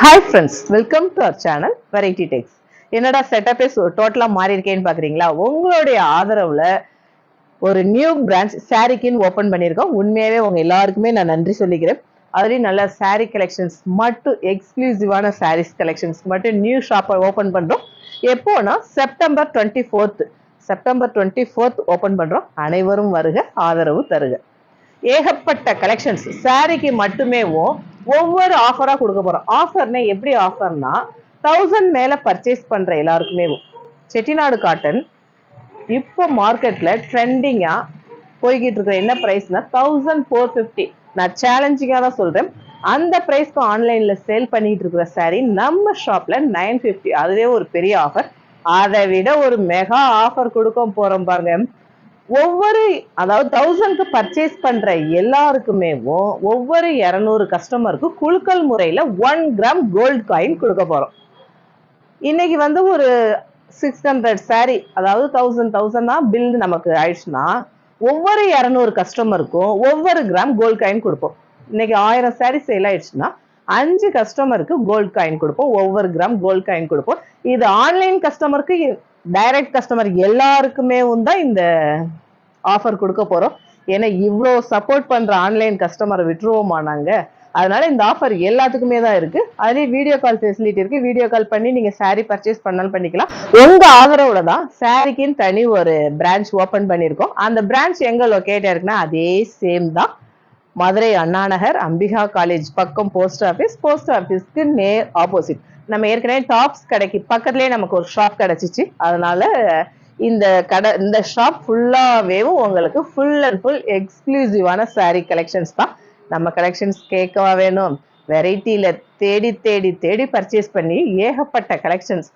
Hi friends welcome to our channel variety techs என்னடா செட்டப்பே டோட்டலாக மாறி இருக்கேன்னு பார்க்குறீங்களா உங்களுடைய ஆதரவில் ஒரு நியூ பிரான்ச் சாரிக்குன்னு ஓப்பன் பண்ணியிருக்கோம். உண்மையாகவே உங்கள் எல்லாருக்குமே நான் நன்றி சொல்லிக்கிறேன். அதுலேயும் நல்ல saree கலெக்ஷன்ஸ் மட்டும் எக்ஸ்க்ளூசிவான சாரீஸ் கலெக்ஷன்ஸ் மட்டும் நியூ ஷாப்பை ஓப்பன் பண்ணுறோம் எப்போனா September twenty fourth September twenty fourth open பண்ணுறோம் அனைவரும் வருக ஆதரவு தருக. ஏகப்பட்ட கலெக்ஷன்ஸ் சாரிக்கு மட்டுமேவோ ஒவ்வொரு ஆஃபராக கொடுக்க போகிறோம் ஆஃபர்னா எப்படி ஆஃபர்னா தௌசண்ட் மேலே பர்ச்சேஸ் பண்ணுற எல்லாருக்குமே செட்டிநாடு காட்டன் இப்போ மார்க்கெட்டில் ட்ரெண்டிங்காக போய்கிட்டு இருக்கிற என்ன ப்ரைஸ்னா தௌசண்ட் ஃபோர் ஃபிஃப்டி நான் சேலஞ்சிங்காக தான் சொல்கிறேன் அந்த ப்ரைஸ்க்கு ஆன்லைனில் சேல் பண்ணிகிட்டு இருக்கிற சாரீ நம்ம ஷாப்பில் நைன் ஃபிஃப்டி அதுவே ஒரு பெரிய ஆஃபர் அதை விட ஒரு மெகா ஆஃபர் கொடுக்க போகிறோம் பாருங்க. ஒவ்வொரு அதாவது தௌசண்ட்க்கு பர்ச்சேஸ் பண்ணுற எல்லாருக்குமே ஒவ்வொரு இரநூறு கஸ்டமருக்கு குழுக்கள் முறையில் ஒன் கிராம் கோல்ட் காயின் கொடுக்க போகிறோம் இன்னைக்கு வந்து ஒரு சிக்ஸ் ஹண்ட்ரட் சாரி அதாவது தௌசண்ட் தௌசண்டா பில் நமக்கு ஆயிடுச்சுன்னா ஒவ்வொரு இரநூறு கஸ்டமருக்கும் ஒவ்வொரு கிராம் கோல்டு காயின் கொடுப்போம். இன்னைக்கு ஆயிரம் சாரி சேல் ஆயிடுச்சுன்னா அஞ்சு கஸ்டமருக்கு கோல்டு காயின் கொடுப்போம். ஒவ்வொரு கிராம் கோல்டு காயின் கொடுப்போம். இது ஆன்லைன் கஸ்டமருக்கு டைரக்ட் கஸ்டமர் எல்லாருக்குமே தான் இந்த ஆஃபர் கொடுக்க போகிறோம் ஏன்னா இவ்வளோ சப்போர்ட் பண்ணுற ஆன்லைன் கஸ்டமரை விட்டுருவோமா நாங்கள் அதனால இந்த ஆஃபர் எல்லாத்துக்குமே தான் இருக்கு. அதுலேயும் வீடியோ கால் ஃபெசிலிட்டி இருக்கு. வீடியோ கால் பண்ணி நீங்க saree பர்ச்சேஸ் பண்ணாலும் பண்ணிக்கலாம். உங்க ஆதரவோட தான் சாரிக்குன்னு தனி ஒரு பிரான்ச் ஓபன் பண்ணியிருக்கோம். அந்த பிரான்ச் எங்க லொக்கேட் இருக்குன்னா அதே சேம் தான். மதுரை அண்ணாநகர் அம்பிகா காலேஜ் பக்கம் போஸ்ட் ஆஃபீஸ் போஸ்ட் ஆஃபீஸ்க்கு நேர் ஆப்போசிட் நம்ம ஏற்கனவே டாப்ஸ் கடைக்கு பக்கத்துலேயே நமக்கு ஒரு ஷாப் கிடைச்சிச்சு. அதனால இந்த கடை இந்த ஷாப் ஃபுல்லாகவே உங்களுக்கு ஃபுல் அண்ட் ஃபுல் எக்ஸ்க்ளூசிவான சாரீ கலெக்ஷன்ஸ் தான் நம்ம கலெக்ஷன்ஸ் கேட்கவா வேணும். வெரைட்டியில தேடி தேடி தேடி பர்ச்சேஸ் பண்ணி ஏகப்பட்ட கலெக்ஷன்ஸ்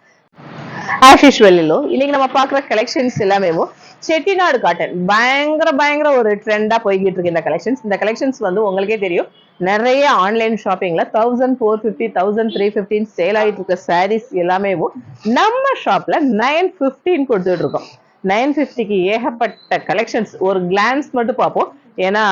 ஆஸ் யூஸ்வலிலோ இன்னைக்கு நம்ம பார்க்குற கலெக்ஷன்ஸ் எல்லாமே செட்டிநாடு காட்டன் பயங்கர பயங்கர ஒரு ட்ரெண்டா போய்கிட்டு இருக்கு இந்த கலெக்ஷன்ஸ் இந்த கலெக்ஷன்ஸ் வந்து உங்களுக்கே தெரியும். நிறைய online ஷாப்பிங்ல thousand four fifty thousand three fifteen sale ஆகிட்டு இருக்க சாரீஸ் எல்லாமே நம்ம ஷாப்ல நைன் ஃபிஃப்டின் கொடுத்துட்டு இருக்கோம். நைன் ஃபிஃப்டிக்கு ஏகப்பட்ட கலெக்ஷன்ஸ் ஒரு கிளான்ஸ் மட்டும் பார்ப்போம். ஏன்னா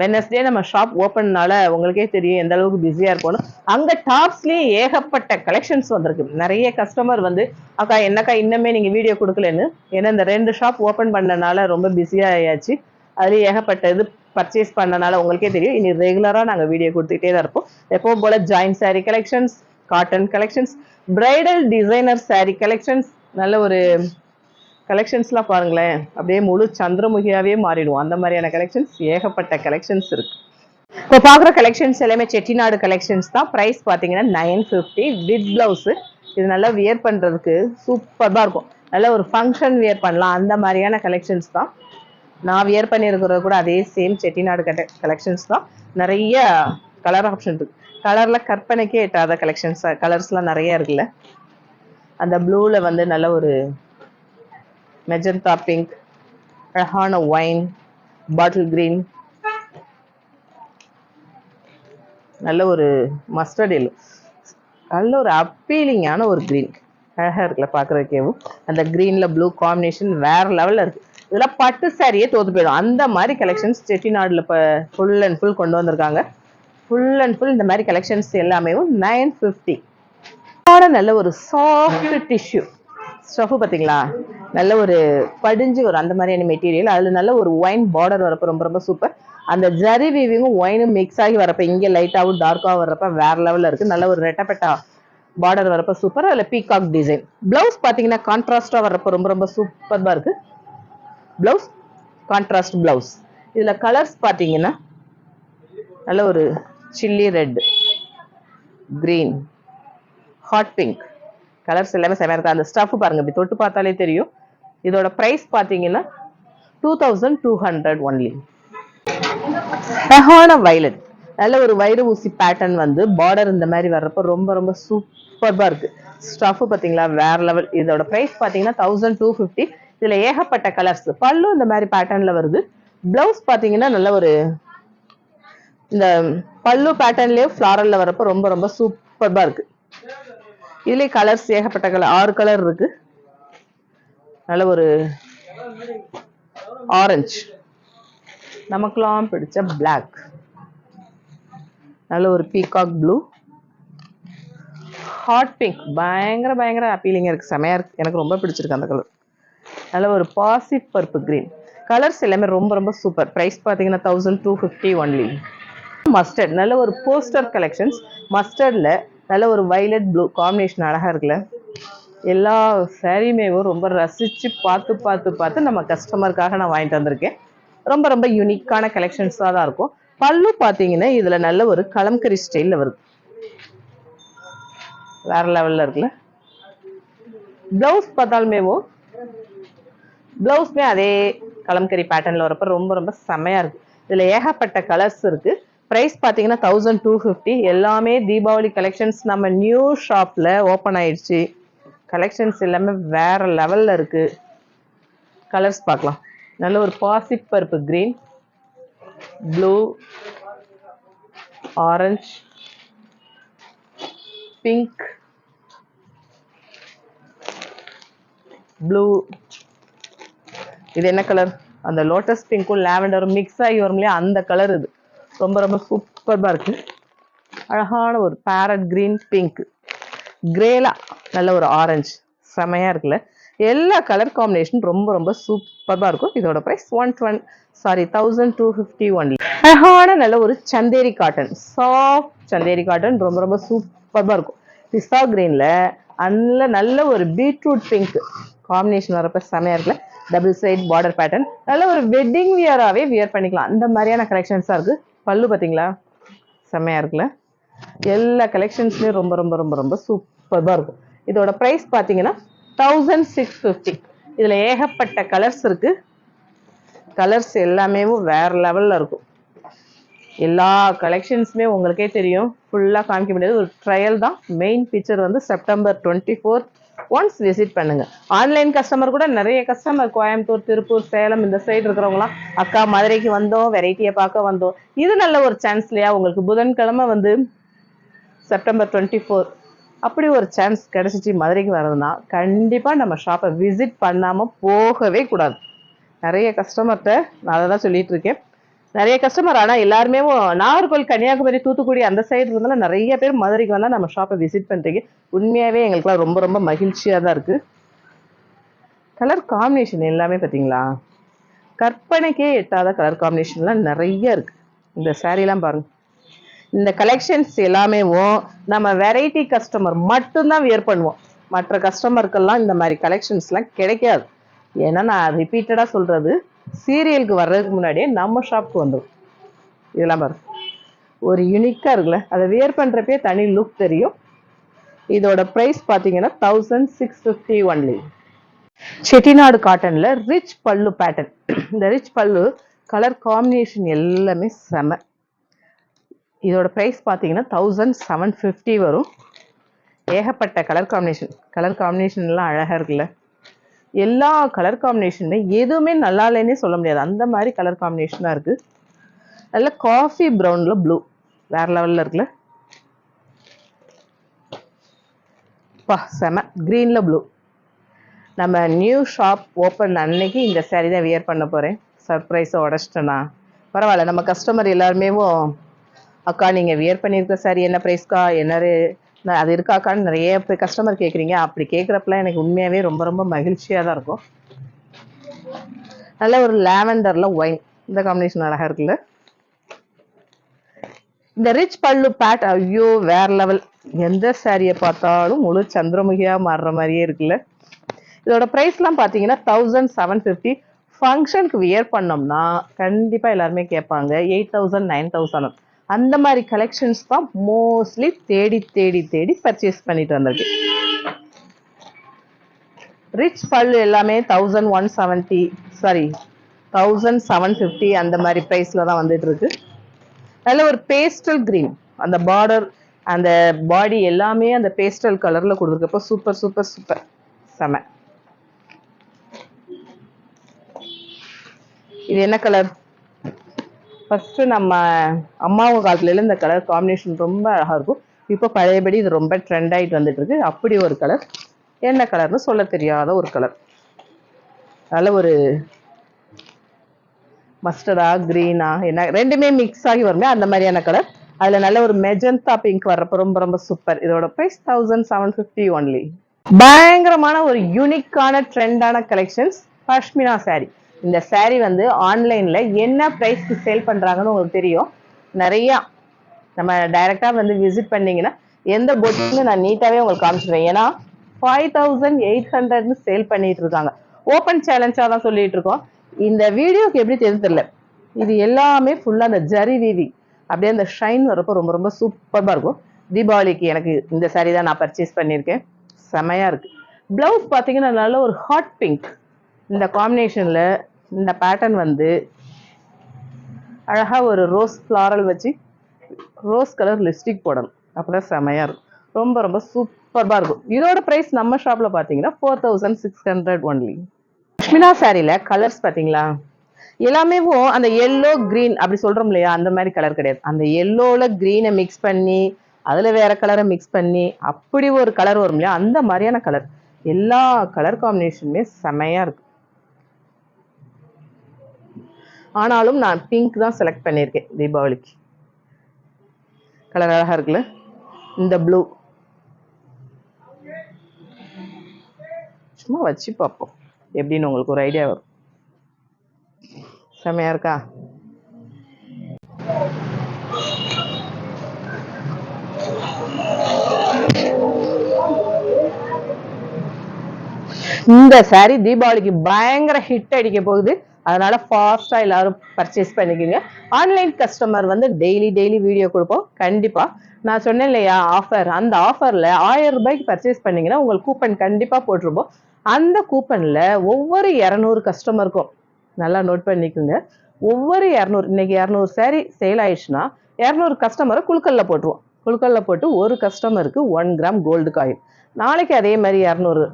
வெனஸ்டே நம்ம ஷாப் ஓப்பன்னால உங்களுக்கே தெரியும் எந்த அளவுக்கு பிஸியா இருக்கணும் அங்க டாப்ஸ்லயே ஏகப்பட்ட கலெக்ஷன்ஸ் வந்திருக்கு. நிறைய கஸ்டமர் வந்து அக்கா என்னக்கா இன்னமே நீங்க வீடியோ கொடுக்கலன்னு? ஏன்னா இந்த ரெண்டு ஷாப் ஓப்பன் பண்ணனால ரொம்ப பிஸியாக ஆயாச்சு. அதுலேயும் ஏகப்பட்ட இது பர்ச்சேஸ் பண்ணனால உங்களுக்கே தெரியும். இனி ரெகுலராக நாங்க வீடியோ கொடுத்துக்கிட்டே தான் இருப்போம். எப்பவும் போல join saree collections cotton collections bridal designer saree collections நல்ல ஒரு கலெக்ஷன்ஸ்லாம் பாருங்களேன். அப்படியே முழு சந்திரமுகியாவே மாறிடுவோம் அந்த மாதிரியான கலெக்ஷன்ஸ் ஏகப்பட்ட கலெக்ஷன்ஸ் இருக்கு. இப்போ பார்க்குற கலெக்ஷன்ஸ் எல்லாமே செட்டிநாடு கலெக்ஷன்ஸ் தான். ப்ரைஸ் பார்த்தீங்கன்னா நைன் ஃபிஃப்டி வித் ப்ளவுஸு இது நல்லா வியர் பண்ணுறதுக்கு சூப்பராக இருக்கும். நல்லா ஒரு ஃபங்க்ஷன் வியர் பண்ணலாம். அந்த மாதிரியான கலெக்ஷன்ஸ் தான். நான் வியர் பண்ணியிருக்கிறது கூட அதே சேம் செட்டிநாடு கட்ட கலெக்ஷன்ஸ் தான். நிறைய கலர் ஆப்ஷன் இருக்கு. கலரில் கற்பனைக்கே எட்டாத கலெக்ஷன்ஸ் கலர்ஸ்லாம் நிறைய இருக்குல்ல. அந்த ப்ளூவில் வந்து நல்ல ஒரு மெஜந்தா பிங்க் அழகான ஒயின் பாட்டில் கிரீன் நல்ல ஒரு மஸ்டர்ட் எல்லோ நல்ல ஒரு அப்பீலிங்கான ஒரு க்ரீன் அழகாக இருக்குல்ல பார்க்குறதுக்கேவும் அந்த க்ரீனில் ப்ளூ காம்பினேஷன் வேறு லெவலில் இருக்குது இதெல்லாம் பட்டு சாரியே தோத்து போயிடும். அந்த மாதிரி கலெக்ஷன்ஸ் செட்டிநாடில் இப்போ ஃபுல் அண்ட் ஃபுல் கொண்டு வந்திருக்காங்க. ஃபுல் அண்ட் ஃபுல் இந்த மாதிரி கலெக்ஷன்ஸ் எல்லாமே நைன் ஃபிஃப்டி நல்ல ஒரு சாஃப்ட் டிஷ்யூ ஸ்டஃப் பார்த்தீங்களா? நல்ல ஒரு படிஞ்சு ஒரு அந்த மாதிரியான மெட்டீரியல் அதில் நல்ல ஒரு ஒயின் பார்டர் வரப்போ ரொம்ப ரொம்ப சூப்பர் அந்த ஜரி வீவிங்கும் ஒயினும் மிக்ஸ் ஆகி வரப்போ இங்கே லைட்டாகவும் டார்க்காகவும் வரப்போ வேறு லெவலில் இருக்குது நல்ல ஒரு ரெட்டப்பெட்டா பார்டர் வரப்போ சூப்பர் அதில் பீகாக் டிசைன் ப்ளவுஸ் பார்த்தீங்கன்னா கான்ட்ராஸ்டாக வரப்போ ரொம்ப ரொம்ப சூப்பராக இருக்குது ப்ளவுஸ் கான்ட்ராஸ்ட் ப்ளவுஸ் இதில் கலர்ஸ் பார்த்தீங்கன்னா நல்ல ஒரு chilli red green hot pink colours எல்லாமே செமையாக இருக்கு அந்த ஸ்டஃப் பாருங்க இப்படி தொட்டு பார்த்தாலே தெரியும். இதோட ப்ரைஸ் பார்த்தீங்கன்னா two thousand two hundred only அழகான வயலட் நல்ல ஒரு வைர ஊசி பேட்டர்ன் வந்து பார்டர் இந்த மாதிரி வர்றப்போ ரொம்ப ரொம்ப சூப்பர்பா இருக்கு. ஸ்டஃப் பார்த்தீங்களா? வேற லெவல் இதோட ப்ரைஸ் பார்த்தீங்கன்னா தௌசண்ட் டூ ஃபிஃப்டி இதுல ஏகப்பட்ட கலர்ஸ் பல்லு இந்த மாதிரி பேட்டர்ன்ல வருது. பிளவுஸ் பார்த்தீங்கன்னா நல்ல ஒரு இந்த பல்லு பேட்டர்ன்லயே ஃப்ளாரலில் வரப்போ ரொம்ப ரொம்ப சூப்பர்பா இருக்கு. இதுலேயே கலர்ஸ் ஏகப்பட்ட கலர் ஆறு கலர் இருக்கு. நல்ல ஒரு ஆரஞ்சு நமக்கெல்லாம் பிடிச்ச பிளாக் நல்ல ஒரு பீகாக் ப்ளூ ஹாட் பிங்க் பயங்கர பயங்கர அப்பீலிங்காக இருக்குது செமையாக இருக்குது எனக்கு ரொம்ப பிடிச்சிருக்கு அந்த கலர் நல்ல ஒரு பாசி பர்ப்பு க்ரீன் கலர்ஸ் எல்லாமே ரொம்ப ரொம்ப சூப்பர் ப்ரைஸ் பார்த்தீங்கன்னா thousand two fifty only mustard நல்ல ஒரு போஸ்டர் கலெக்ஷன்ஸ் மஸ்டர்டில் நல்ல ஒரு வைலட் ப்ளூ காம்பினேஷன் அழகாக இருக்குல்ல? எல்லா சாரியுமேவும் ரொம்ப ரசித்து பார்த்து பார்த்து பார்த்து நம்ம கஸ்டமருக்காக நான் வாங்கிட்டு வந்திருக்கேன். ரொம்ப ரொம்ப யூனிக்கான கலெக்ஷன்ஸாக தான் இருக்கும். பல்லு பார்த்தீங்கன்னா இதில் நல்ல ஒரு கலம்கரி ஸ்டைலில் வருது. வேற லெவலில் இருக்குல்ல? ப்ளவுஸ் பார்த்தாலுமேவும் ப்ளவுஸ்மே அதே கலம்கரி பேட்டர்னில் வரப்போ ரொம்ப ரொம்ப செமையாக இருக்குது இதில் ஏகப்பட்ட கலர்ஸ் இருக்குது ப்ரைஸ் பார்த்தீங்கன்னா தௌசண்ட் டூ ஃபிஃப்டி எல்லாமே தீபாவளி கலெக்ஷன்ஸ் நம்ம நியூ ஷாப்பில் ஓப்பன் ஆயிடுச்சு. கலெக்ஷன்ஸ் எல்லாமே வேறு லெவலில் இருக்குது கலர்ஸ் பார்க்கலாம். நல்ல ஒரு பாசிப்பருப்பு green blue orange pink blue இது என்ன கலர் அந்த லோட்டஸ் பிங்க்கும் லாவெண்டரும் மிக்ஸ் ஆகி வரும் இல்லையா அந்த கலர் இது. ரொம்ப ரொம்ப சூப்பர்பாக இருக்குது அழகான ஒரு பேரட் கிரீன் பிங்க் கிரேலா நல்ல ஒரு ஆரஞ்சு செமையாக இருக்குல்ல? எல்லா கலர் காம்பினேஷன் ரொம்ப ரொம்ப சூப்பராக இருக்கும். இதோட price one twenty sorry thousand two fifty only அழகான நல்ல ஒரு Chanderi cotton soft Chanderi cotton ரொம்ப ரொம்ப சூப்பராக இருக்கும். பிஸ்தா க்ரீனில் நல்ல நல்ல ஒரு பீட்ரூட் பிங்க் காம்பினேஷன் வரப்ப செமையாக இருக்குல்ல? டபுள் சைட் பார்டர் பேட்டர்ன் நல்ல ஒரு வெட்டிங் வியராகவே வியர் பண்ணிக்கலாம். அந்த மாதிரியான கலெக்ஷன்ஸாக இருக்குது பல்லு பார்த்தீங்களா செம்மையாக இருக்குல்ல? எல்லா கலெக்ஷன்ஸுமே ரொம்ப ரொம்ப ரொம்ப ரொம்ப சூப்பராக இருக்கும். இதோட ப்ரைஸ் பார்த்தீங்கன்னா தௌசண்ட் சிக்ஸ் ஃபிஃப்டி இதில் ஏகப்பட்ட கலர்ஸ் இருக்குது கலர்ஸ் எல்லாமே வேற லெவலில் இருக்கும். எல்லா கலெக்ஷன்ஸுமே உங்களுக்கே தெரியும். ஃபுல்லாக காமிக்க முடியாது. ஒரு ட்ரையல் தான். மெயின் பிக்சர் வந்து September twenty four once visit பண்ணுங்க. ஆன்லைன் கஸ்டமர் கூட நிறைய கஸ்டமர் கோயம்புத்தூர் திருப்பூர் சேலம் இந்த சைடு இருக்கிறவங்களாம் அக்கா மதுரைக்கு வந்தோம் வெரைட்டியை பார்க்க வந்தோம். இது நல்ல ஒரு சான்ஸ் இல்லையா? உங்களுக்கு புதன்கிழமை வந்து செப்டம்பர் டுவெண்ட்டி ஃபோர் அப்படி ஒரு சான்ஸ் கிடைச்சிச்சு மதுரைக்கு வர்றதுன்னா கண்டிப்பாக நம்ம ஷாப்பை விசிட் பண்ணாமல் போகவே கூடாது. நிறைய கஸ்டமர்கிட்ட நான் அதை தான் சொல்லிட்டு இருக்கேன். நிறைய கஸ்டமர் ஆனால் எல்லாருமே நாகர்கோவில் கன்னியாகுமரி தூத்துக்குடி அந்த சைடு இருந்தாலும் நிறைய பேர் மதுரைக்கு வந்தால் நம்ம ஷாப்பை விசிட் பண்ணுறீங்க உண்மையாகவே எங்களுக்குலாம் ரொம்ப ரொம்ப மகிழ்ச்சியாக தான் இருக்குது கலர் காம்பினேஷன் எல்லாமே பார்த்தீங்களா கற்பனைக்கே எட்டாத கலர் காம்பினேஷன்லாம் நிறைய இருக்குது இந்த சாரீலாம் பாருங்க. இந்த கலெக்ஷன்ஸ் எல்லாமேவும் நம்ம வெரைட்டி கஸ்டமர் மட்டும்தான் வியர் பண்ணுவோம். மற்ற கஸ்டமருக்கெல்லாம் இந்த மாதிரி கலெக்ஷன்ஸ்லாம் கிடைக்காது. ஏன்னா நான் ரிப்பீட்டடாக சொல்கிறது சீரியலுக்கு வர்றதுக்கு முன்னாடியே நம்ம ஷாப்புக்கு வந்துடும் இதெல்லாம் பாருங்க ஒரு யூனிக்காக இருக்குல்ல? அதை வியர் பண்ணுறப்பே தனி லுக் தெரியும். இதோட ப்ரைஸ் பார்த்தீங்கன்னா thousand six fifty only Chettinad காட்டனில் ரிச் பல்லு பேட்டர்ன் இந்த ரிச் பல்லு கலர் காம்பினேஷன் எல்லாமே செம. இதோட ப்ரைஸ் பார்த்தீங்கன்னா தௌசண்ட் செவன் ஃபிஃப்டி வரும். ஏகப்பட்ட கலர் காம்பினேஷன் கலர் காம்பினேஷன்லாம் அழகாக இருக்குல்ல? எல்லா கலர் காம்பினேஷனுமே எதுவுமே நல்லா இல்லைன்னே சொல்ல முடியாது. அந்த மாதிரி கலர் காம்பினேஷனாக இருக்குது நல்ல காஃபி ப்ரௌனில் ப்ளூ வேறு லெவலில் இருக்குல்ல? பா செம. க்ரீனில் ப்ளூ நம்ம நியூ ஷாப் ஓப்பன் அன்னைக்கு இந்த சேரீ தான் வியர் பண்ண போகிறேன் சர்ப்ரைஸை உடச்சிட்டேனா? பரவாயில்ல நம்ம கஸ்டமர் எல்லாருமேவும் அக்கா நீங்கள் வியர் பண்ணியிருக்க சாரி என்ன ப்ரைஸ்க்கா என்ன அது இருக்காக்கான்னு நிறைய இப்போ கஸ்டமர் கேட்குறீங்க அப்படி கேட்குறப்பலாம் எனக்கு உண்மையாகவே ரொம்ப ரொம்ப மகிழ்ச்சியாக தான் இருக்கும். நல்ல ஒரு லாவெண்டரில் ஒயின் இந்த காம்பினேஷன் அழகாக இருக்குல்ல? இந்த ரிச் பல்லு பேட் ஐயோ வேற லெவல் எந்த சாரியை பார்த்தாலும் முழு சந்திரமுகியாக மாறுற மாதிரியே இருக்குல்ல? இதோட ப்ரைஸ்லாம் பார்த்தீங்கன்னா தௌசண்ட் செவன் ஃபிஃப்டி ஃபங்க்ஷனுக்கு வியர் பண்ணோம்னா கண்டிப்பாக எல்லாருமே கேட்பாங்க. எயிட் தௌசண்ட் நைன் தௌசண்ட் அந்த மாதிரி கலெக்ஷன்ஸ் தான் மோஸ்ட்லி தேடி தேடி தேடி பர்ச்சேஸ் பண்ணிட்டு வந்திருக்கு. ரிச் பல் எல்லாமே thousand one seventy sorry thousand seven fifty அந்த மாதிரி ப்ரைஸில் தான் வந்துட்டு இருக்கு. நல்ல ஒரு பேஸ்டல் க்ரீன் அந்த பார்டர் அந்த பாடி எல்லாமே அந்த பேஸ்டல் கலரில் கொடுத்துருக்கப்போ சூப்பர் சூப்பர் சூப்பர் செம. இது என்ன கலர் ஃபர்ஸ்ட் நம்ம அம்மாவும் காலத்துல இந்த கலர் காம்பினேஷன் ரொம்ப அழகா இருக்கும். இப்போ பழையபடி இது ரொம்ப ட்ரெண்ட் ஆயிட்டு வந்துட்டு இருக்கு அப்படி ஒரு கலர் என்ன கலர்னு சொல்ல தெரியாத ஒரு கலர் நல்ல ஒரு மஸ்டர்டா க்ரீனா என்ன ரெண்டுமே மிக்ஸ் ஆகி வருமே அந்த மாதிரியான கலர் அதுல நல்ல ஒரு மெஜந்தா பிங்க் வர்றப்ப ரொம்ப ரொம்ப சூப்பர் இதோட price thousand seven fifty only பயங்கரமான ஒரு யூனிக்கான ட்ரெண்டான கலெக்ஷன்ஸ் பஷ்மினா saree. இந்த saree வந்து ஆன்லைன்ல என்ன ப்ரைஸ்க்கு சேல் பண்ணுறாங்கன்னு உங்களுக்கு தெரியும். நிறைய நம்ம டைரக்டா வந்து விசிட் பண்ணீங்கன்னா எந்த பொட்டின்னு நான் நீட்டாகவே உங்களுக்கு காமிச்சிடுவேன் ஏன்னா ஃபைவ் தௌசண்ட் எயிட் ஹண்ட்ரட்னு சேல் பண்ணிட்டு இருக்காங்க. ஓப்பன் சேலஞ்சாக தான் சொல்லிட்டு இருக்கோம். இந்த வீடியோக்கு எப்படி தெரிஞ்சு தெரியல. இது எல்லாமே ஃபுல்லாக அந்த ஜரி வீவி அப்படியே அந்த ஷைன் வரப்போ ரொம்ப ரொம்ப சூப்பராக இருக்கும். தீபாவளிக்கு எனக்கு இந்த saree தான் நான் பர்ச்சேஸ் பண்ணியிருக்கேன். செமையாக இருக்குது ப்ளவுஸ் பார்த்தீங்கன்னா நல்ல ஒரு ஹாட் பிங்க் இந்த காம்பினேஷனில் இந்த பேட்டர்ன் வந்து அழகாக ஒரு ரோஸ் ஃப்ளாரல் வச்சு ரோஸ் கலர் லிப்ஸ்டிக் போடணும். அப்பதான் செமையாக இருக்கும். ரொம்ப ரொம்ப சூப்பர்பாக இருக்கும். இதோட ப்ரைஸ் நம்ம ஷாப்பில் பார்த்தீங்கன்னா four thousand six hundred only லக்ஷ்மினா சாரியில் கலர்ஸ் பார்த்தீங்களா எல்லாமே அந்த எல்லோ க்ரீன் அப்படி சொல்கிறோம் இல்லையா? அந்த மாதிரி கலர் கிடையாது. அந்த எல்லோவில் க்ரீனை மிக்ஸ் பண்ணி அதில் வேறு கலரை மிக்ஸ் பண்ணி அப்படி ஒரு கலர் வரும் இல்லையா? அந்த மாதிரியான கலர் எல்லா கலர் காம்பினேஷனுமே செமையாக இருக்குது ஆனாலும் நான் பிங்க் தான் செலக்ட் பண்ணியிருக்கேன் தீபாவளிக்கு. கலர் அழகா இருக்குல்ல? இந்த ப்ளூ சும்மா வச்சு பார்ப்போம். எப்படின்னு உங்களுக்கு ஒரு ஐடியா வரும். செம்மையா இருக்கா? இந்த சாரி தீபாவளிக்கு பயங்கர ஹிட் அடிக்க போகுது. அதனால ஃபாஸ்ட்டாக எல்லாரும் பர்ச்சேஸ் பண்ணிக்கோங்க. ஆன்லைன் கஸ்டமர் வந்து டெய்லி டெய்லி வீடியோ கொடுப்போம். கண்டிப்பாக நான் சொன்னேன் இல்லையா ஆஃபர் அந்த ஆஃபரில் ஆயிரம் ரூபாய்க்கு பர்ச்சேஸ் பண்ணிங்கன்னா உங்களுக்கு கூப்பன் கண்டிப்பாக போட்டிருப்போம். அந்த கூப்பனில் ஒவ்வொரு இரநூறு கஸ்டமருக்கும் நல்லா நோட் பண்ணிக்கோங்க. ஒவ்வொரு இரநூறு இன்னைக்கு இரநூறு சேரீ சேல் ஆயிடுச்சுன்னா இரநூறு கஸ்டமரை குழுக்கல்ல போட்டுருவோம். குழுக்கல்ல போட்டு ஒரு கஸ்டமருக்கு ஒன் கிராம் கோல்டு காயின் நாளைக்கு அதே மாதிரி இரநூறு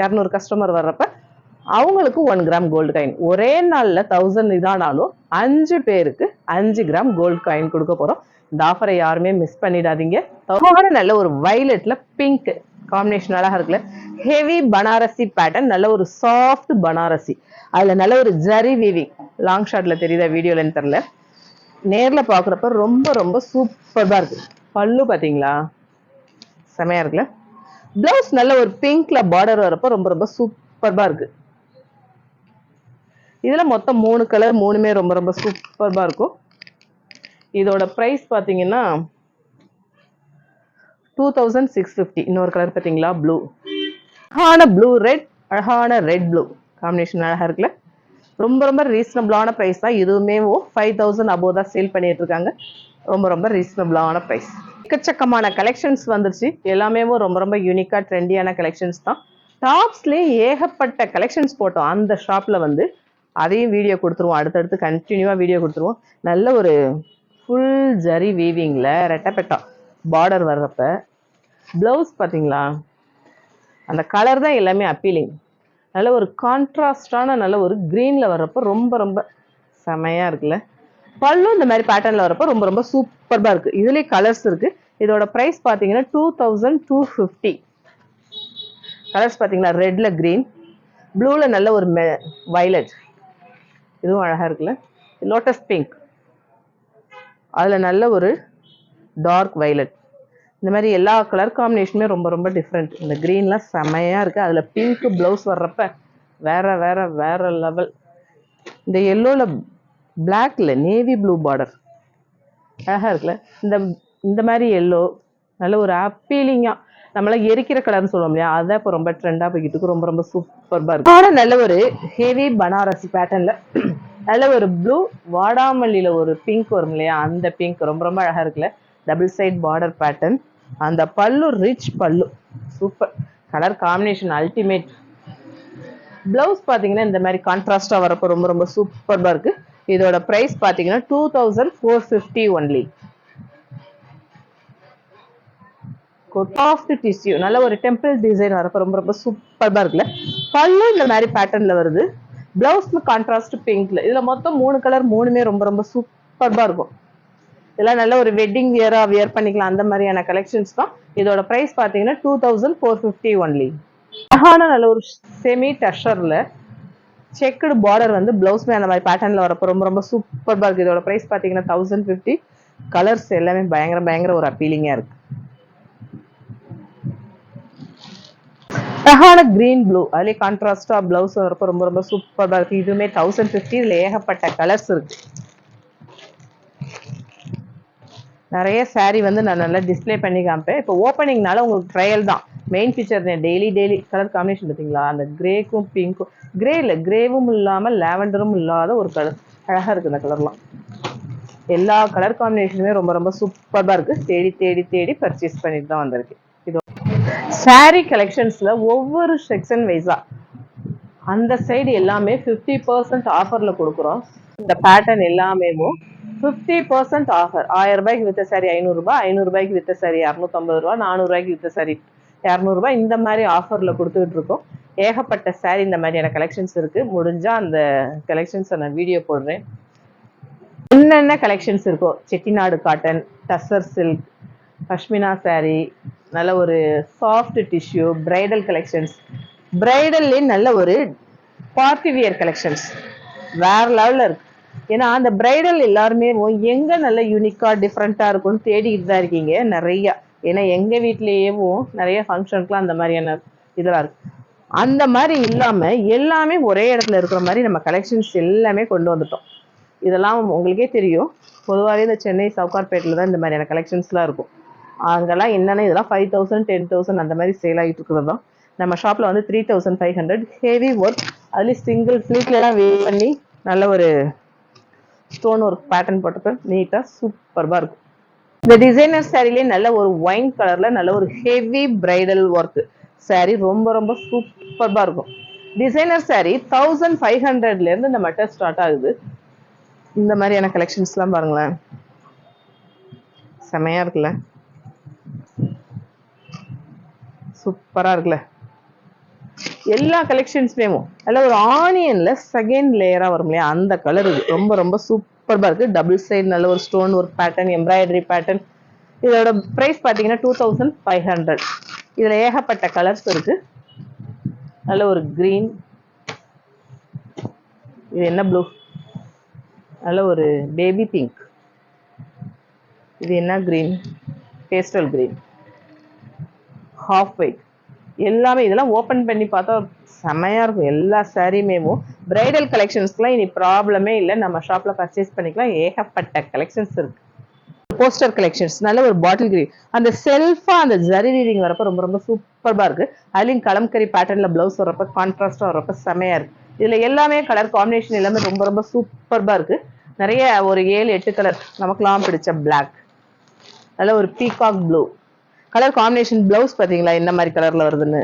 இரநூறு கஸ்டமர் வர்றப்ப அவங்களுக்கு ஒன் கிராம் கோல்டு காயின் ஒரே நாளில் தௌசண்ட் இதானாலும் அஞ்சு பேருக்கு அஞ்சு கிராம் கோல்டு காயின் கொடுக்க போகிறோம் இந்த ஆஃபரை யாருமே மிஸ் பண்ணிடாதீங்க. ரொம்ப நல்ல ஒரு வைலெட்டில் பிங்க் காம்பினேஷன் அழகாக இருக்குல்ல? ஹெவி பனாரசி பேட்டர்ன் நல்ல ஒரு சாஃப்ட் பனாரசி அதில் நல்ல ஒரு ஜரி வீவிங் லாங் ஷாட்டில் தெரியுதா வீடியோலன்னு தெரில நேரில் பார்க்குறப்ப ரொம்ப ரொம்ப சூப்பராக இருக்குது பல்லு பார்த்தீங்களா செமையாக இருக்குல்ல? பிளவுஸ் நல்ல ஒரு பிங்க்ல பார்டர் வரப்போ ரொம்ப ரொம்ப சூப்பராக இருக்குது இதில் மொத்தம் மூணு கலர் மூணுமே ரொம்ப ரொம்ப சூப்பராக இருக்கும். இதோட ப்ரைஸ் பார்த்தீங்கன்னா டூ தௌசண்ட் சிக்ஸ் ஃபிஃப்டி இன்னொரு கலர் பார்த்தீங்களா ப்ளூ அழகான ப்ளூ ரெட் அழகான ரெட் ப்ளூ காம்பினேஷன் அழகாக இருக்குல்ல? ரொம்ப ரொம்ப ரீசனபிளான ப்ரைஸ் தான். இதுவுமே ஃபைவ் தௌசண்ட் அபோவ் தான் சேல் பண்ணிட்டு இருக்காங்க. ரொம்ப ரொம்ப ரீசனபிளான ப்ரைஸ் எக்கச்சக்கமான கலெக்ஷன்ஸ் வந்துருச்சு. எல்லாமே ரொம்ப ரொம்ப யூனிக்காக ட்ரெண்டியான கலெக்ஷன்ஸ் தான். டாப்ஸ்லேயே ஏகப்பட்ட கலெக்ஷன்ஸ் போட்டோம். அந்த ஷாப்பில் வந்து அதையும் வீடியோ கொடுத்துருவோம். அடுத்தடுத்து கண்டினியூவாக வீடியோ கொடுத்துருவோம். நல்ல ஒரு ஃபுல் ஜரி வீவிங்கில் ரெட்டப்பெட்டா பார்டர் வர்றப்ப ப்ளவுஸ் பார்த்தீங்களா? அந்த கலர் தான் எல்லாமே அப்பீலிங் நல்ல ஒரு கான்ட்ராஸ்டான நல்ல ஒரு க்ரீனில் வர்றப்போ ரொம்ப ரொம்ப செமையாக இருக்குல்ல? பல்லும் இந்த மாதிரி பேட்டர்னில் வரப்போ ரொம்ப ரொம்ப சூப்பராக இருக்குது இதுலேயே கலர்ஸ் இருக்குது இதோட ப்ரைஸ் பார்த்தீங்கன்னா two thousand two fifty colours பார்த்தீங்கன்னா ரெட்டில் க்ரீன் ப்ளூவில் நல்ல ஒரு மெ வைலட் இதுவும் அழகாக இருக்குல்ல? லோட்டஸ் பிங்க் அதில் நல்ல ஒரு டார்க் வைலட் இந்த மாதிரி எல்லா கலர் காம்பினேஷனுமே ரொம்ப ரொம்ப டிஃப்ரெண்ட் இந்த க்ரீன்லாம் செமையாக இருக்குது அதில் பிங்க் ப்ளவுஸ் வர்றப்ப வேற வேற வேற லெவல் இந்த எல்லோவில் பிளாக்ல நேவி ப்ளூ பார்டர் அழகாக இருக்குல்ல? இந்த இந்த மாதிரி எல்லோ நல்ல ஒரு அப்பீலிங்காக நம்மள எரிக்கிற கலர்னு சொல்லுவோம் இல்லையா? அதான் இப்போ ரொம்ப ட்ரெண்டாக போய்கிட்டு இருக்கு. ரொம்ப ரொம்ப சூப்பர்பாக இருக்கு. ஆனால் நல்ல ஒரு ஹெவி பனாரசி பேட்டர்னில் நல்ல ஒரு ப்ளூ வாடாமல்லியில் ஒரு பிங்க் வரும் இல்லையா? அந்த பிங்க் ரொம்ப ரொம்ப அழகாக இருக்குல்ல? டபுள் சைட் பார்டர் பேட்டர்ன் அந்த pallu rich pallu. Super colour combination ultimate blouse பார்த்தீங்கன்னா இந்த மாதிரி கான்ட்ராஸ்டாக வரப்போ ரொம்ப ரொம்ப சூப்பராக இருக்கு. இதோட ப்ரைஸ் பார்த்தீங்கன்னா two thousand four fifty only soft tissue நல்ல ஒரு டெம்பிள் டிசைன் வரப்போ ரொம்ப ரொம்ப சூப்பராக இருக்குல்ல? பல்லும் இந்த மாதிரி பேட்டர்ன்ல வருது. பிளவுஸ்ல கான்ட்ராஸ்ட் பிங்க்ல இதுல மொத்தம் மூணு கலர் மூணுமே ரொம்ப ரொம்ப சூப்பராக இருக்கும். இதெல்லாம் நல்ல ஒரு வெட்டிங் வியரா வியர் பண்ணிக்கலாம். அந்த மாதிரியான கலெக்ஷன்ஸ் தான். இதோட பிரைஸ் பார்த்தீங்கன்னா two thousand four fifty only அழகான நல்ல ஒரு செமி டஷர்ல செக்குடு பார்டர் வந்து பிளவுஸ்மே அந்த மாதிரி பேட்டர்ன்ல வரப்போ ரொம்ப ரொம்ப சூப்பராக இருக்கு. இதோட பிரைஸ் பார்த்தீங்கன்னா தௌசண்ட் ஃபிஃப்டி கலர்ஸ் எல்லாமே பயங்கர பயங்கர ஒரு அப்பீலிங்காக இருக்கு. அழகான கிரீன் ப்ளூ அதுலேயே கான்ட்ராஸ்டாக ப்ளவுஸ் வரப்போ ரொம்ப ரொம்ப சூப்பராக இருக்குது இதுவுமே தௌசண்ட் ஃபிஃப்டியில் ஏகப்பட்ட கலர்ஸ் இருக்குது நிறைய சாரீ வந்து நான் நல்லா டிஸ்ப்ளே பண்ணி காமிப்பேன். இப்போ ஓப்பனிங்னால உங்களுக்கு ட்ரையல் தான். Main feature daily daily colour combination பார்த்தீங்களா? அந்த கிரேக்கும் பிங்க்கும் கிரே இல்லை கிரேவும் இல்லாமல் லாவெண்டரும் இல்லாத ஒரு கலர் அழகாக இருக்குது இந்த கலர்லாம் எல்லா கலர் காம்பினேஷனுமே ரொம்ப ரொம்ப சூப்பராக இருக்குது தேடி தேடி தேடி பர்ச்சேஸ் பண்ணிட்டு தான் வந்திருக்கு. இது கலெக்ஷன்ஸில் ஒவ்வொரு செக்ஷன் வைஸாக அந்த சைடு எல்லாமே ஃபிஃப்டி பர்சன்ட் ஆஃபரில் கொடுக்குறோம். இந்த பேட்டர்ன் எல்லாமே ஃபிஃப்டி பர்சன்ட் ஆஃபர் ஆயிரம் ரூபாய்க்கு வித்த சாரி ஐநூறுரூபா ஐநூறுரூபாய்க்கு வித்த சாரி இரநூத்தம்பது ரூபா நானூறுரூபாய்க்கு வித்த சாரி இரநூறுபா இந்த மாதிரி ஆஃபரில் கொடுத்துக்கிட்டு இருக்கோம். ஏகப்பட்ட சாரி இந்த மாதிரியான கலெக்ஷன்ஸ் இருக்குது முடிஞ்சால் அந்த கலெக்ஷன்ஸை நான் வீடியோ போடுறேன். என்னென்ன கலெக்ஷன்ஸ் இருக்கோ செட்டிநாடு காட்டன் டசர் சில்க் பஷ்மினா சாரீ நல்ல ஒரு சாஃப்ட் டிஷ்யூ பிரைடல் கலெக்ஷன்ஸ் பிரைடல்லே நல்ல ஒரு பார்ட்டி வியர் கலெக்ஷன்ஸ் வேற லெவலில் இருக்கு. ஏன்னா அந்த பிரைடல் எல்லாருமே எங்கே நல்ல யூனிக்காக டிஃப்ரெண்ட்டாக இருக்கும்னு தேடிக்கிட்டு தான் இருக்கீங்க? நிறையா. ஏன்னா எங்கள் வீட்லேயேவும் நிறைய ஃபங்க்ஷனுக்குலாம் அந்த மாதிரியான இதெல்லாம் இருக்கு. அந்த மாதிரி இல்லாமல் எல்லாமே ஒரே இடத்துல இருக்கிற மாதிரி நம்ம கலெக்ஷன்ஸ் எல்லாமே கொண்டு வந்துட்டோம். இதெல்லாம் உங்களுக்கே தெரியும். பொதுவாகவே இந்த சென்னை சவுகார்பேட்டில் தான் இந்த மாதிரியான கலெக்ஷன்ஸ்லாம் இருக்கும். அங்கெல்லாம் என்னென்ன இதெல்லாம் ஃபைவ் தௌசண்ட் டென் தௌசண்ட் அந்த மாதிரி சேல் ஆகிட்டு இருக்கிறது தான். நம்ம ஷாப்பில் வந்து three thousand five hundred heavy work அதுலேயும் சிங்கிள் ஃப்ளீட்லாம் வே பண்ணி நல்ல ஒரு ஸ்டோன் ஒர்க் பேட்டர்ன் போட்டுட்டு நீட்டாக சூப்பராக இருக்கும். இந்த டிசைனர் சாரிலே நல்ல ஒரு ஒயின் கலர்ல நல்ல ஒரு ஹெவி பிரைடல் ஒர்க் சாரி ரொம்ப ரொம்ப சூப்பராக இருக்கும். டிசைனர் சாரி தௌசண்ட் ஃபைவ் ஹண்ட்ரட்ல இருந்து இந்த மட்டர் ஸ்டார்ட் ஆகுது. இந்த மாதிரியான கலெக்ஷன்ஸ்லாம் பாருங்களேன். செமையா இருக்குல்ல? சூப்பரா இருக்குல்ல. எல்லா கலெக்ஷன்ஸ்லேயும் அதில் ஒரு ஆனியன்ல செகண்ட் லேயரா வரும் இல்லையா? அந்த கலர் இது. ரொம்ப ரொம்ப சூப்பராக இருக்கு. டபுள் சைடு நல்ல ஒரு ஸ்டோன் ஒரு பேட்டர்ன் எம்ப்ராய்டரி பேட்டர்ன் இதோட ப்ரைஸ் பார்த்தீங்கன்னா டூ தௌசண்ட் ஃபைவ் ஹண்ட்ரட் இதில் ஏகப்பட்ட கலர்ஸ் இருக்கு. நல்ல ஒரு க்ரீன் இது என்ன ப்ளூ நல்ல ஒரு பேபி பிங்க் இது என்ன green pastel green half white எல்லாமே இதெல்லாம் ஓப்பன் பண்ணி பார்த்தா செமையாக இருக்கும். எல்லா சாரியுமேவும் பிரைடல் கலெக்ஷன்ஸ்க்குலாம் இனி ப்ராப்ளமே இல்லை. நம்ம ஷாப்பில் பர்ச்சேஸ் பண்ணிக்கலாம். ஏகப்பட்ட கலெக்ஷன்ஸ் இருக்கு. போஸ்டர் கலெக்ஷன்ஸ் நல்ல ஒரு பாட்டில் கிரீன் அந்த செல்ஃபாக அந்த ஜரி ரீடிங் வரப்போ ரொம்ப ரொம்ப சூப்பராக இருக்குது அதுலேயும் கலம்கரி பேட்டர்னில் ப்ளவுஸ் வரப்போ கான்ட்ராஸ்டாக வரப்போ செமையாக இருக்குது இதில் எல்லாமே கலர் காம்பினேஷன் எல்லாமே ரொம்ப ரொம்ப சூப்பராக இருக்குது நிறைய ஒரு ஏழு எட்டு கலர் நமக்குலாம் பிடிச்ச பிளாக் நல்ல ஒரு peacock blue colour combination blouse பார்த்தீங்களா என்ன மாதிரி கலரில் வருதுன்னு?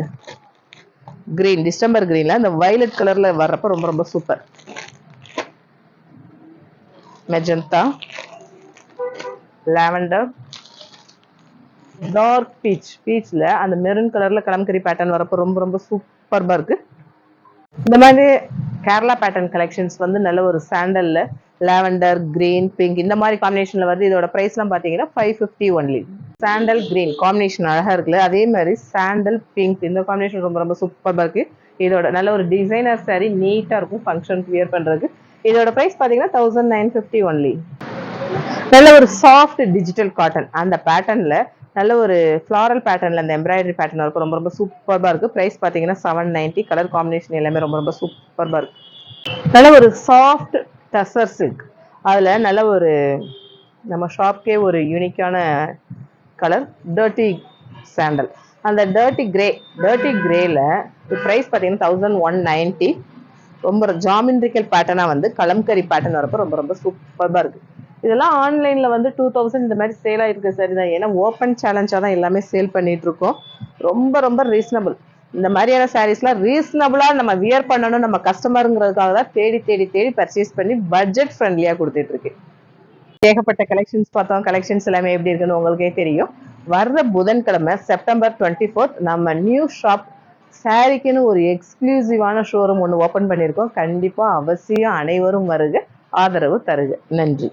கிரீன் டிஸ்டம்பர் கிரீனில் அந்த வயலட் கலரில் வர்றப்ப ரொம்ப ரொம்ப super magenta lavender dark peach பீச்ல அந்த மெரூன் கலரில் கலம்கரி பேட்டர்ன் வரப்போ ரொம்ப ரொம்ப சூப்பர்பாக இருக்குது இந்த மாதிரி கேரளா பேட்டர்ன் கலெக்ஷன்ஸ் வந்து நல்ல ஒரு சாண்டலில் லாவெண்டர் கிரீன் பிங்க் இந்த மாதிரி காம்பினேஷனில் வருது. இதோட ப்ரைஸ்லாம் பார்த்தீங்கன்னா five fifty only sandal green combination அழகா இருக்குல்ல? அதே மாதிரி சாண்டல் பிங்க் இந்த காம்பினேஷன் ரொம்ப ரொம்ப சூப்பராக இருக்கு. இதோட நல்ல ஒரு டிசைனர் saree நீட்டா இருக்கும். ஃபங்க்ஷனுக்கு வியர் பண்றதுக்கு. இதோட பிரைஸ் பாத்தீங்கன்னா தௌசண்ட் நைன் ஃபிஃப்டி ஒன்லி நல்ல ஒரு சாஃப்ட் டிஜிட்டல் காட்டன் அந்த பேட்டர்ன்ல நல்ல ஒரு ஃப்ளாரல் பேட்டர்ன்ல அந்த எம்ப்ராய்டரி பேட்டர்ன் இருக்கும். ரொம்ப ரொம்ப சூப்பராக இருக்கு. பிரைஸ் பாத்தீங்கன்னா செவன் நைன்ட்டி கலர் காம்பினேஷன் எல்லாமே ரொம்ப ரொம்ப சூப்பராக இருக்கு. நல்ல ஒரு சாஃப்ட் டசர் சில்க் அதுல நல்ல ஒரு நம்ம ஷாப்கே ஒரு யூனிக்கான கலர் டர்ட்டி சாண்டல் அந்த டர்ட்டி கிரே டர்ட்டி கிரேல ப்ரைஸ் பார்த்தீங்கன்னா தௌசண்ட் ஒன் நைன்ட்டி ரொம்ப ஜாமெண்ட்ரிக்கல் பேட்டர்னாக வந்து கலம்கரி பேட்டர்ன் வரப்போ ரொம்ப ரொம்ப சூப்பராக இருக்குது இதெல்லாம் ஆன்லைனில் வந்து டூ தௌசண்ட் இந்த மாதிரி சேல் சரி தான். ஏன்னா ஓப்பன் சேலஞ்சாக தான் எல்லாமே சேல் பண்ணிகிட்ருக்கோம் ரொம்ப ரொம்ப ரீசனபிள் இந்த மாதிரியான சாரீஸ்லாம் ரீசனபிளாக நம்ம வியர் பண்ணணும் நம்ம கஸ்டமருங்கிறதுக்காக தான் தேடி தேடி தேடி பர்ச்சேஸ் பண்ணி பட்ஜெட் ஃப்ரெண்ட்லியாக கொடுத்துட்ருக்கு ஏகப்பட்ட கலெக்ஷன்ஸ் பார்த்தோம். கலெக்ஷன்ஸ் எல்லாமே எப்படி இருக்குன்னு உங்களுக்கே தெரியும். வர்ற புதன்கிழமை செப்டம்பர் டுவெண்ட்டி ஃபோர்த் நம்ம நியூ ஷாப் சாரிக்குன்னு ஒரு எக்ஸ்க்ளூசிவான ஷோரூம் ஒன்று ஓப்பன் பண்ணியிருக்கோம். கண்டிப்பாக அவசியம் அனைவரும் வருக ஆதரவு தருக. நன்றி.